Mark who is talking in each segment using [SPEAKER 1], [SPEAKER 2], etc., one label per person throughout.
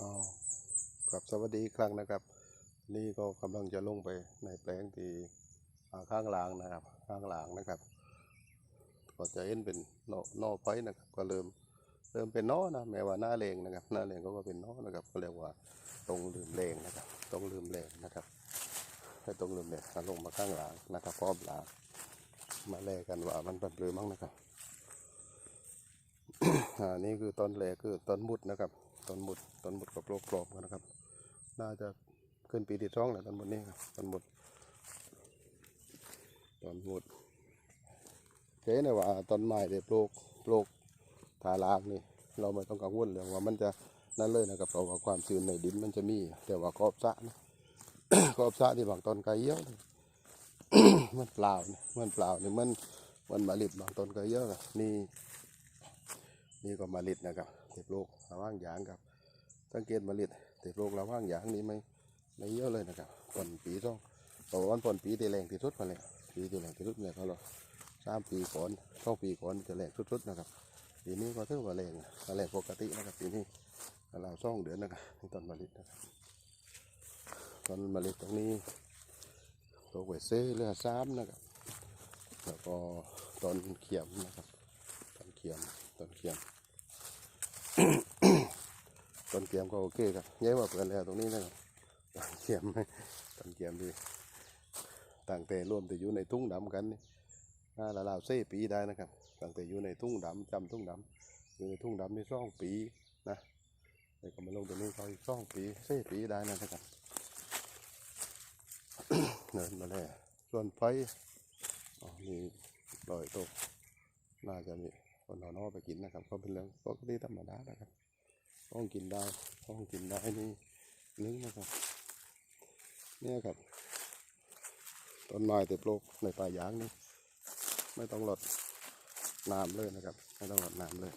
[SPEAKER 1] อ้าวครับสวัสดีครั้งนะครับ นี่ก็กำลังจะลงไปในแปลงที่ข้างหล่างนะครับ ข้างหล่างนะครับ ก็จะเห็นเป็นนอนอไฟนะครับ ก็เริ่มเริ่มเป็นนอนะแม้ว่าหน้าเลงนะครับ หน้าเลงก็ว่าเป็นนอนะครับ ก็เรียกว่าตรงลืมเลงนะครับ ตรงลืมเลงนะครับให้ตรงลืมเลงเอาลงมาข้างหลังนะครับพร้อมหลังมาแลกันว่ามันเป็นหรือมั้งนะครับ อ่านี่คือต้นแรกคือต้นมุดนะครับ ต้นมุดต้นมุดกับโลกกรอบกันนะครับ น่าจะขึ้นปีที่สองแหล้วต้นมุดนี่ครับต้นมุดต้นมุดเจ๊เนี่ยว่าต้นไม้เด็ปลูกปลูกทาลากนี่ เราไม่ต้องกังวลเรื่องว่ามันจะนั่นเลยนะครับเพราะว่าความชื้นในดินมันจะมี แต่ว่าขอบสะนะขอบสะที่บางต้นกระเยี่ยวมันเปล่าเนี่ยมันเปล่าเนี่ยมันมันมาลิดบางต้นกระเยี่ยวนะนี่นี่ก็มาลิดนะครับ เต็บโลกระว่างยางครับสังเกตมาลิดเต็บโลกระว่างยางนี่ไม่ไม่เยอะเลยนะครับผลปีต้องต่อวันผลปีที่แรงที่สุดมาเลยปีที่แรงที่สุดเนี่ยเขาเราสามปีก่อนสองปีก่อนจะแรงสุดๆนะครับปีนี้ก็ถือว่าแรงแรงปกตินะครับปีนี้เราสองเดือนนะครับนี่ต้นมาลิดนะครับต้นมาลิดตรงนี้ตัวเวเซเรือซ้ำนะครับแล้วก็ต้นเขียมนะครับต้นเขียมต้นเขียม ต้นเขียมก็โอเคครับเย้ว่าเปิดแล้วตรงนี้นะครับต้นเขียมต้นเขียมดีต่างแต่รวมแต่อยู่ในทุ่งดำกันนี่น่าละลาวเซ่ปีได้นะครับต่างแต่อยู่ในทุ่งดำจำทุ่งดำอยู่ในทุ่งดำนี่สองปีนะเดี๋ยวก็มาลงตรงนี้เขาอีกสองปีเซ่ปีได้นะครับเนินมาแล้วส่วนไฟอ๋อมีรอยตกน่าจะมี คนเอานอไปกินนะครับ ก็เป็นเรื่องปกติธรรมดานะครับต้องกินได้ต้องกินได้นี่นึงนะครับ เนี่ยครับต้นไม้เต็มโลกในป่ายางนี่ไม่ต้องหลดน้ำเลยนะครับ ไม่ต้องหลดน้ำเลย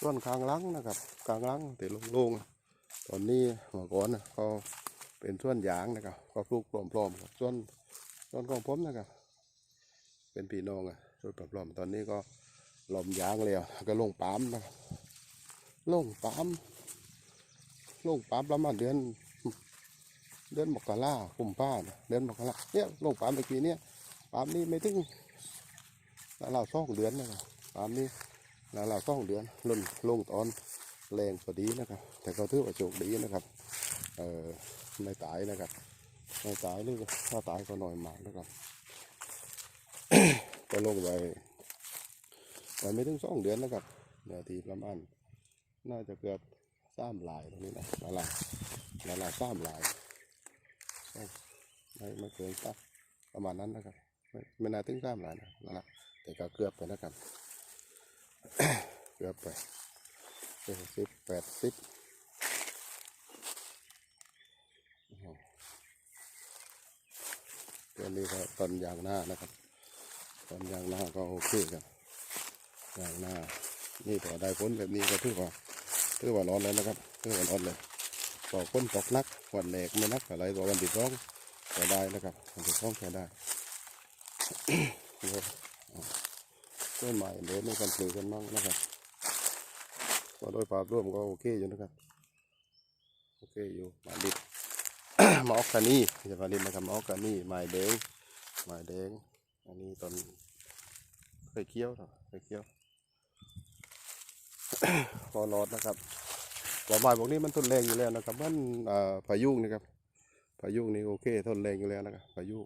[SPEAKER 1] ส่วนกลางลังนะครับกลางลังแต่โล่งๆตอนนี้เมื่อก่อนนะเขา เป็นส่วนยางนะครับ ก็ปลูกปลอมๆครับส่วนส่วนของผมนะครับ เป็นพี่น้องอะส่วนปลอมๆตอนนี้ก็ลมยางแล้วก็ลงปาล์มนะครับลงปาล์มลงปาล์มประมาณเดือน เดือนมกราคุมป้านะเดือนมกราเนี่ยลงปาล์มตะกี้เนี่ยปาล์มนี่ไม่ถึงแล้วเราสองเดือนนะครับปาล์มนี่แล้วเราสองเดือนลงลงตอนแรงพอดีนะครับ แต่ก็ถือว่าโชคดีนะครับ เออ ไม่ตายนะครับไม่ตายหรือถ้าตายก็หน้อยมากนะครับก็ลงไปไปไม่ถึงสองเดือนนะครับเดี๋ยวทีประมาณน่าจะเกือบสามลายตรงนี้นะละลายละลายสามลายไม่ไม่เกินสักประมาณนั้นนะครับไม่ไม่น่าถึงสามลายนะละลายแต่ก็เกือบไปนะครับเกือบไปเจ็ดสิบแปดสิบ ตัวนี้ก็ต้นยางหน้านะครับต้นยางหน้าก็โอเคครับยางหน้า นี่พอได้ผลแบบนี้ก็ถือว่าถือว่าร้อนแล้วนะครับถือว่าร้อนเลยพอพ้นตกนักวันแรกไม่นักอะไรตัววันที่สองใช้ได้นะครับวันที่สองใช้ได้เนี่ยเอาต้นใหม่เดี๋ยวไม่กันปลูกกันมั่งนะครับก็โดยภาพรวมก็โอเคอยู่นะครับ โอเคอยู่มาดิ มออกกานี่จะมาเล่นนะครับมออกกานี่ไม้แดงไม้แดงอันนี้ตอนเคยเคี้ยวเนาะเคยเคี้ยวพอรอดนะครับหัวไม้พวกนี้มันทนแรงอยู่แล้วนะครับมันอ่าพายุนะครับพายุนี่โอเคทนแรงอยู่แล้วนะครับพายุ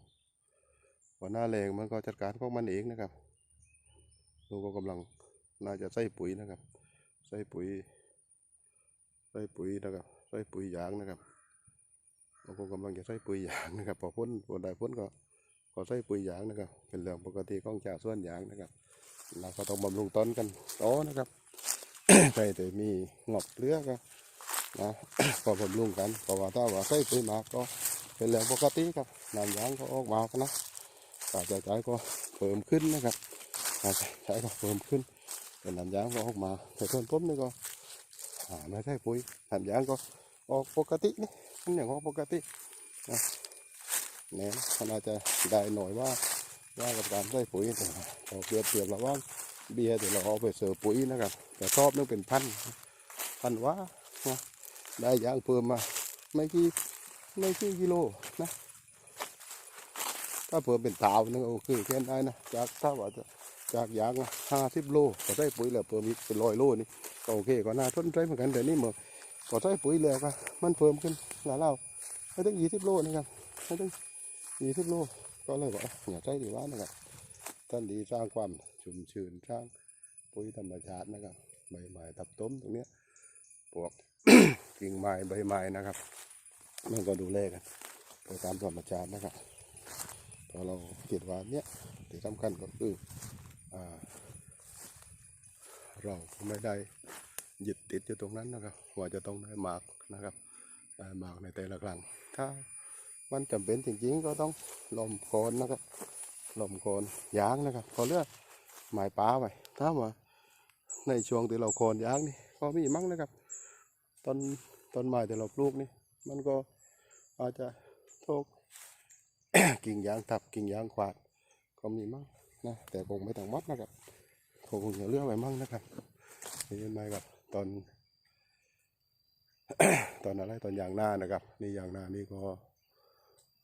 [SPEAKER 1] หัวหน้าแรงมันก็จัดการของมันเองนะครับลูกก็กำลังน่าจะใส่ปุ๋ยนะครับ ใส่ปุ๋ย ใส่ปุ๋ยนะครับ ใส่ปุ๋ยยางนะครับ เราก็กำลังจะใส่ปุ๋ยยางนะครับพอพ้นพอได้พ้นก็ก็ใส่ปุ๋ยยางนะครับ เป็นเรื่องปกติของชาวสวนยางนะครับเราก็ต้องบำรุงต้นกันโตนะครับใส่แต่มีงอกเลือกก็นะก็บำรุงกันเพราะว่าถ้าว่าใส่ปุ๋ยมากก็เป็นเรื่องปกติครับน้ำยางก็ออกมากันนะการจ่ายก็เพิ่มขึ้นนะครับการใช้ก็เพิ่มขึ้นเป็นน้ำยางก็ออกมาแต่ต้นผมนี่ก็อ่าไม่ใช่ปุ๋ยน้ำยางก็ออกปกตินี่ มันอย่างของปกตินะเนี่ยมันอาจจะได้หน่อยว่าว่ากับการใส่ปุ๋ยแต่พอเปรียบเทียบระหว่าเบียร์แต่เราเอาไปเสิร์ฟปุ๋ยนะครับ แต่ชอบนึกเป็นพันพันว่านะได้ยางเพิ่มมาไม่กี่ไม่กี่กิโลนะถ้าเพิ่มเป็นเตานึงโอเคแค่ได้นะจากถ้าว่าจะจากยางห้าสิบโลก็ได้ปุ๋ยแล้วเพิ่มอีกเป็นร้อยโลนี่ก็โอเคก็น่าทนใจเหมือนกันแต่นี่เมื่อ อใช้ปุ๋ยแล้วก็มันเพิ่มขึ้นแล้วเราไม่ถึงยี่สิบโลนะครับไม่ถึงยี่สิบโลก็เลยบอกอย่าใช้ดีว่านะครับท่านดีสร้างความชุ่มชื้นสร้างปุ๋ยธรรมชาตินะครับใบไม้ตับต้มตรงเนี้ยพวกกิ่งไม้ใบไม้นะครับ มันก็ดูแลกันไปตามธรรมชาตินะครับพอเราคิดว่าเนี้ยที่สำคัญก็คืออ่าเราไม่ได้ ยึดติดอยู่ตรงนั้นนะครับว่าจะต้องได้หมากนะครับหมากในแต่ละครั้งถ้ามันจำเป็นจริงๆก็ต้องลมโคนนะครับลมโคนยางนะครับพอเลือกหมายป้าไปถ้าว่าในช่วงที่เราโคนยางนี่ก็มีมั่งนะครับต้นต้นไม้ที่เราปลูกนี่ มันก็อาจจะโทกกิ่งยางทับกิ่งยางขวาดก็มีมั่งนะแต่คงไม่ต้องมัดนะครับคงจะเลือกไว้มั่งนะครับเป็นไม้กับ ตอนตอนอะไรตอนยางหน้านะครับ นี่ยางหน้านี่ก็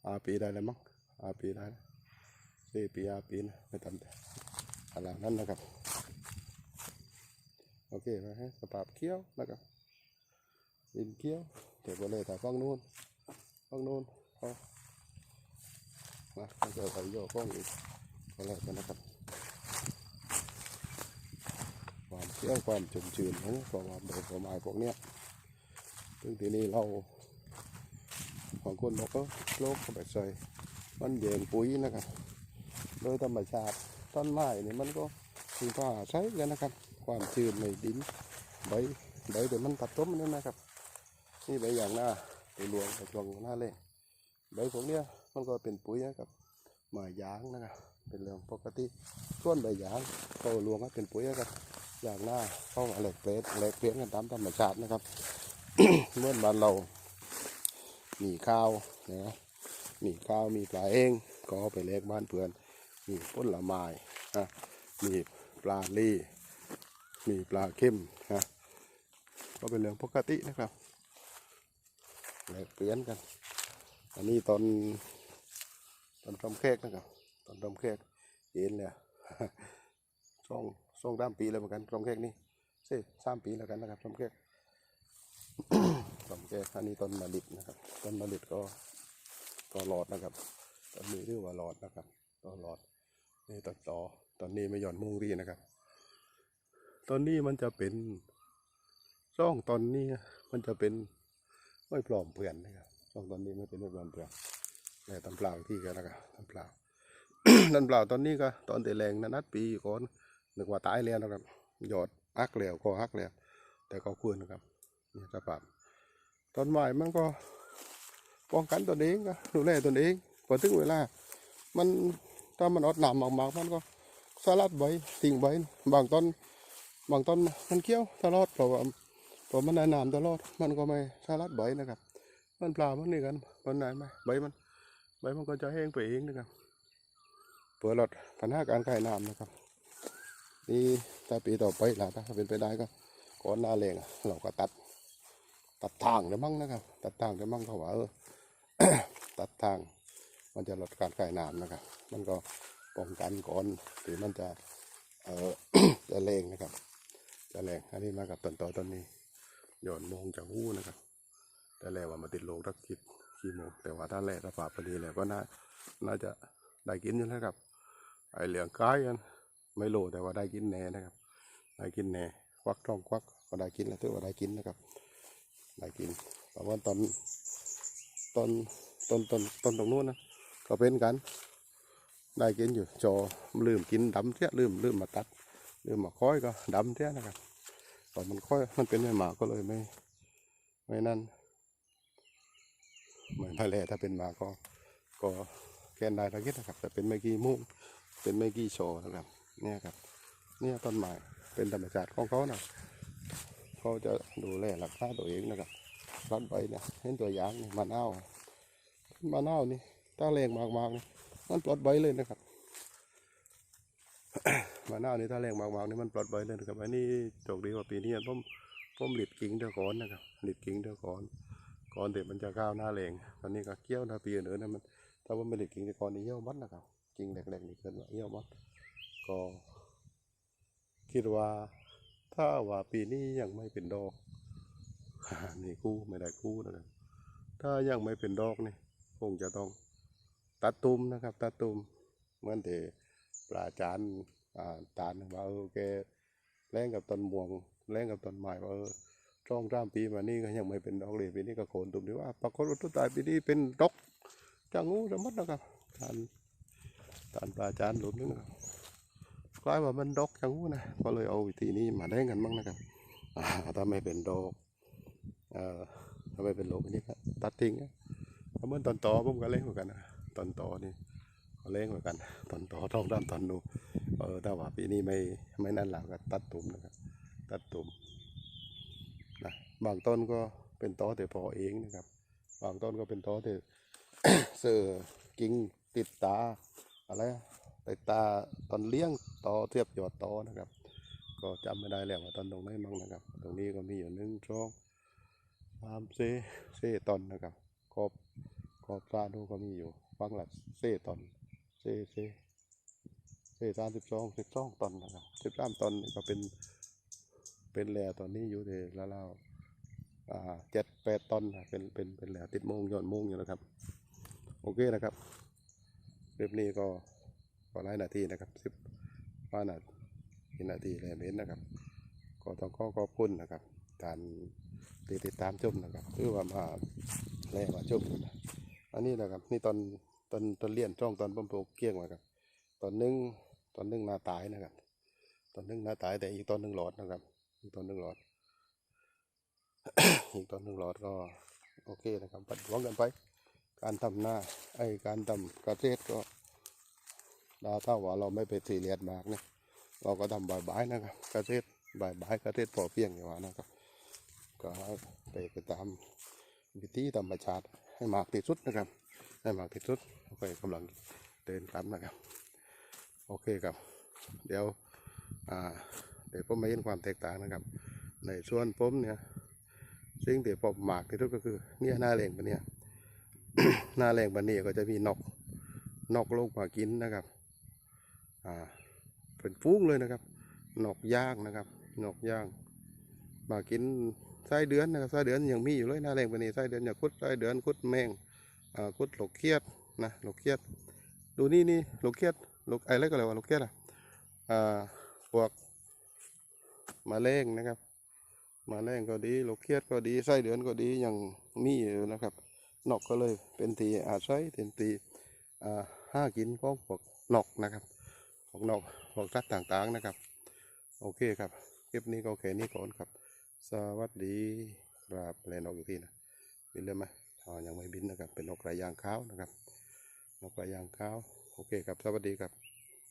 [SPEAKER 1] อาปีได้แล้วมั้งอาปีได้สี่ปีห้าปีนะไม่ทำแต่อะไรนั้นนะครับ โอเคมาให้สภาพเคี้ยวนะครับดินเคี้ยวเดี๋ยวก็เลยแต่ฟังนู้นฟังนู้นพอมาเราจะใส่โยกกล้องอีกก็แล้วกันนะครับ ความ เคี้ยวความชุ่มชื้นของความโดดของไม้พวกเนี้ยซึ่งทีนี้เราบางคนบอกก็โลกเข้าไปใส่มันเย็นปุ๋ยนะครับ โดยธรรมชาติต้นไม้นี่มันก็มีผ้าใช้กันนะครับ ความชื้นในดินใบใบเดี๋ยวมันตัดต้มนี่นะครับ นี่ใบอย่างหน้าไปรวงไปรวงหน้าเล่ใบพวกเนี้ยมันก็เป็นปุ๋ยให้กับไม้ยางนะครับเป็นเรื่องปกติส่วนใบยางก็รวงให้เป็นปุ๋ยให้กับ อย่างหน้าเข้ามาแหลกเปลดแหลกเปลี่ยกันตามธรรมชาตินะครับเมื่อบ้านเรามีข้าวนะมีข้าวมีปลาเองก็ไปเล็กบ้านเพื่อน มีผลไม้นะมีปลาลี่ มีปลาเข้มนะก็เป็นเรื่องปกตินะครับแลกเปลี่ยนกัน อันนี้ตอนตอนทำเค้กนะครับ ตอนทำเค้กเย็นเลยสอง สองสามปีแล้วเหมือนกันทำเค้กนี่สิสามปีแล้วกันนะครับทำเค้กทำเค้กอันนี้ต้นมะลินะครับต้นมะลิก็ก็หลอดนะครับต้นนี้เรียกว่าหลอดนะครับต้นหลอดนี่ต้นต่อตอนนี้ไม่หย่อนมุงรีนะครับตอนนี้มันจะเป็นช่องตอนนี้มันจะเป็นไม่ปลอมเพื่อนนะครับช่องตอนนี้ไม่เป็นไม่ปลอมเพื่อนแต่ตำเปล่าที่กันนะครับตำเปล่าตำเปล่าตอนนี้ก็ตอนแต่แรงนะนัดปีก่อน นึกว่าตายแล้วนะครับหยอดฮักแล้วก็ฮักแล้ว แต่ก็ควรนะครับนี่สภาพต้นไม้มันก็ป้องกันตนเองก็ดูแลตนเองพอถึงเวลา มันถ้ามันอดหนามมากๆมันก็สลัดใบทิ้งใบบางต้นบางต้นมันเกี้ยวตลอดเพราะว่าเพราะมันได้น้ำตลอด มันก็ไม่สลัดใบนะครับ มันเปล่ามันนี่กันมันไหนไหมใบมันใบมันก็จะแห้งไปเองนะครับเพื่อลดปัญหาการขายน้ำนะครับ นี่ถ้าปีต่อไปล่ะถ้าเป็นไปได้ก็ก่อนหน้าแรงเราก็ตัด ตัดทางได้มั้งนะครับ ตัดทางได้มั้งเขาว่าเออตัดทาง มันจะลดการขายน้ำนะครับ มันก็ป้องกันก่อนหรือมันจะเออจะแรงนะครับ จะแรงอันนี้มากับต้นต่อต้นนี้หย่อนมองจากหู้นะครับ แต่แล้วว่ามาติดโลกรักคิดขี้โมกแต่ว่าถ้าแร่สภาพพอดีแล้วก็น่าน่าจะได้กินอยู่แล้วครับไอเหลืองกายกัน ไม่โลแต่ว่าได้กินแน่นะครับ ได้กินแน่ควักท้องควักก็ได้กินแล้วถือว่าได้กินนะครับ ได้กินเพราะว่าตอนตอนตอนตอนตอนตรงนู้นนะก็เป็นกัน ได้กินอยู่จอลืมกินดำเทียลืมลืมมาตัดลืมมาค้อยก็ดำเทียนะครับตอนมันค้อยมันเป็นไม่หมาก็เลยไม่ ไม่นั่นเหมือนทะเลถ้าเป็นหมาก็ก็แกนได้ทักนิดนะครับ แต่เป็นไม่กี่มุ้งเป็นไม่กี่โชว์นะครับ เนี่ยครับ เนี่ยต้นไม้เป็นธรรมชาติของเขานะเขาจะดูแลรักษาตัวเองนะครับรัดใบเนี่ยเห็นตัวอย่างนี่มะนาวมะนาวนี่ถ้าแรงมากๆนี่มันปลดใบเลยนะครับมมาหน้าวนี่ถ้าแรงมากๆนี่มันปลดภัยเลยนะครับอันนี้โชคดีว่าปีนี้ผมผมหลิดกิ่งเดียวก่อนนะครับหลิดกิ่งเดียวก่อนก่อนเดี๋ยวมันจะก้าวหน้าแรงตอนนี้ก็เกี้ยวถ้าปีอื่นๆนะมันถ้าว่าไม่หลิดกิ่งเดียวก่อนนี่เหี่ยวมัดนะครับกิ่งแหลกๆนี่เกินว่าเหี่ยวมัด ก็ คิดว่าถ้าว่าปีนี้ยังไม่เป็นดอกนี่กู้ไม่ได้กู้นะครับถ้ายังไม่เป็นดอกนี่คงจะต้องตัดตุมนะครับ ตัดตุมเหมือนที่ปลาจานอ่าตาลว่าเออแกแรงกับต้นม่วงแรงกับต้นไม้ว่าเออช่องสามปีมานี่ก็ยังไม่เป็นดอกเลยปีนี้ก็โคนตุมดีว่าปรากฏว่าต้นตายปีนี้เป็นดอกจังงูระมัดนะครับตานตานปลาจานหลุมนึงนะครับ กลายว่ามันดอกจังงู้นะก็เลยเอาวิธีนี้มาแรงกันบ้างนะครับถ้าไม่เป็นดอกเอ่อทำไม่เป็นโลกนี้ก็ตัดทิ้งเอาเหมื่อนตอนต่อผมก็เล่นเหมือนกันนะตอนต่อนี่ก็เล่นเหมือนกัน ตอนต่อท้องด้านตอนนูเออถ้าว่าปีนี้ไม่ไม่นั่นหลักก็ตัดตุ่มนะครับตัดตุ่มนะบางต้นก็เป็นตอแต่พอเองนะครับ บางต้นก็เป็นตอแต่เสือกิ่งติดตาอะไรติดตาตอนเลี้ยง ตอเทียบยอดตอนะครับ ก็จำไม่ได้แล้วว่าตอนตรงไหนมั่งนะครับ ตรงนี้ก็มีอยู่หนึ่งช่องสามเซเซตอนนะครับขอบขอบซาดูก็มีอยู่ฟังหลักเซตอนเซเซเซสามสิบสองสิบสองตอนนะครับสิบสามตอนก็เป็นเป็นแหล่ตอนนี้อยู่ที่ละลาวอ่าเจ็ดแปดตอนเป็นเป็นเป็นแหล่ติดโมงย้อดโมงอยู่นะครับ โอเคนะครับเรียบนี้ก็ก็หลายนาทีนะครับสิบ ห้านาทีนาทีแล้วเห็นนะครับ ก็ต้องขอขอบคุณนะครับการติดติดตามชมนะครับคือว่ามาแรงมาชมนะอันนี้นะครับ นี่ตอนตอนตอนเลี้ยนช่องตอนผมปลูกเกี้ยงมาครับ ตอนหนึงตอนหนึงหน้าตายนะครับ ตอนหนึงหน้าตายแต่อีกตอนหนึ่งหลอดนะครับ อีกตอนหนึ่งหลอด อีกตอนหนึ่งหลอดก็โอเคนะครับปัดหวงกันไป การทำหน้าไอการทำเกษตรก็ ดาถ้าว่าเราไม่ไปสีเรียดมากเนี่ยเราก็ทำบายๆนะครับเกษตรบายๆเกษตรพอเพียงอย่างว่านะครับ ก็ไปไปตามวิธีธรรมชาติให้มากที่สุดนะครับ ให้มากที่สุดโอเคกำลังเดินกลับนะครับ โอเคครับ เดี๋ยวอ่าเดี๋ยวผมมาเห็นความแตกต่างนะครับ ในส่วนผมเนี่ยสิ่งที่ผมมากที่สุดก็คือเนี่ยหน้าแรงปะเนี่ยหน้าแรงปะเนี่ยก็จะมีนกนกลงมากินนะครับ อ่าเป็นฟุ้งเลยนะครับนกย่างนะครับนกย่าง มากินไส้เดือนนะครับไส้เดือนยังมีอยู่เลยหน้าแรงปนีไส้เดือนอย่าคุดไส้เดือนคุดแมงอ่าคุดหลกเคียดนะหลกเคียด ดูนี่นี่หลกเคียดหลกอะไรก็เลยว่าหลกเคียดอะอ่าพวกมาแรงนะครับ มาแรงก็ดีหลกเคียดก็ดีไส้เดือนก็ดียังมีอยู่นะครับนกก็เลยเป็นทีอาศัยเป็นทีอ่าห้ากินของพวกนกนะครับ ของนกของสัตว์ต่างๆนะครับ โอเคครับคลิปนี้ก็แค่นี้ก่อนครับ สวัสดีครับแลนออกอยู่ที่นะบินเลยไหมอ๋อยังไม่บินนะครับ เป็นนกกระยางขาวนะครับ นกกระยางขาว โอเคครับ สวัสดีครับ